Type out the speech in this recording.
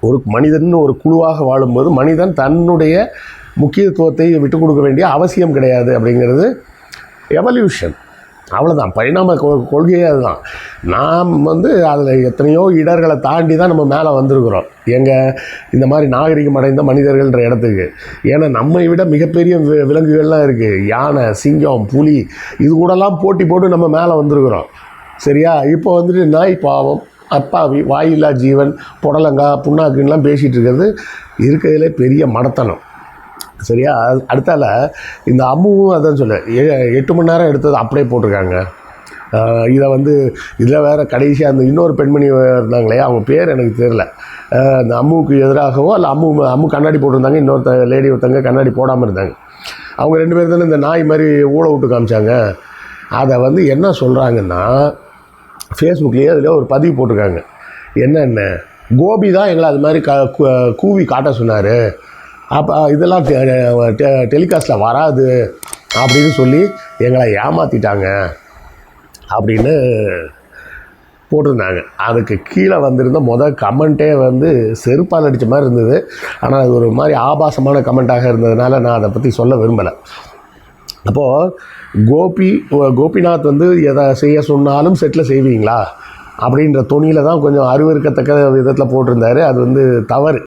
ஒரு மனிதன் ஒரு குழுவாக வாழும்போது மனிதன் தன்னுடைய முக்கியத்துவத்தை விட்டு கொடுக்க வேண்டிய அவசியம் கிடையாது அப்படிங்கிறது எவல்யூஷன் அவ்வளோதான் பரிணாம கொ- கொள்கையே அதுதான். நாம் வந்து அதில் எத்தனையோ இடர்களை தாண்டி தான் நம்ம மேலே வந்திருக்கிறோம். எங்கள் இந்த மாதிரி நாகரிகம் அடைந்த மனிதர்கள்ன்ற இடத்துக்கு. ஏன்னா நம்மை விட மிகப்பெரிய விலங்குகள்லாம் இருக்குது யானை சிங்கம் புலி இது கூடலாம் போட்டி போட்டு நம்ம மேலே வந்திருக்கிறோம். சரியா? இப்போ வந்துட்டு நாய் பாவம் அப்பாவி வாயில்லா ஜீவன் புடலங்கா புண்ணாக்குன்னெலாம் பேசிகிட்டு இருக்கிறது இருக்கிறதுலே பெரிய மடத்தனம். சரியா? அடுத்தால இந்த அம்முவும் அதான் சொல்ல எட்டு மணி நேரம் எடுத்தது அப்படியே போட்டிருக்காங்க. இதை வந்து இதில் வேறு கடைசியாக அந்த இன்னொரு பெண்மணி இருந்தாங்களே அவங்க பேர் எனக்கு தெரில அந்த அம்முவுக்கு எதிராகவோ இல்லை அம்மு அம்மு கண்ணாடி போட்டிருந்தாங்க இன்னொருத்த லேடி ஒருத்தங்க கண்ணாடி போடாமல் இருந்தாங்க. அவங்க ரெண்டு பேர் தானே இந்த நாய் மாதிரி ஊழ விட்டு காமிச்சாங்க. அதை வந்து என்ன சொல்கிறாங்கன்னா ஃபேஸ்புக்லேயே அதில் ஒரு பதிவு போட்டிருக்காங்க. என்னென்ன கோபி தான் எங்களை அது மாதிரி க கூவி காட்ட சொன்னார். அப்போ இதெல்லாம் டெலிகாஸ்ட்டில் வராது அப்படின்னு சொல்லி எங்களை ஏமாற்றிட்டாங்க அப்படின்னு போட்டிருந்தாங்க. அதுக்கு கீழே வந்திருந்த மொதல் கமெண்ட்டே வந்து செருப்பால் அடித்த மாதிரி இருந்தது. ஆனால் அது ஒரு மாதிரி ஆபாசமான கமெண்ட்டாக இருந்ததுனால நான் அதை பற்றி சொல்ல விரும்பலை. அப்போது கோபி கோபிநாத் வந்து எதை செய்ய சொன்னாலும் செட்டில் செய்வீங்களா? அப்படின்ற துணியில் தான் கொஞ்சம் அருவருக்கத்தக்க விதத்தில் போட்டிருந்தாரு. அது வந்து தவறு.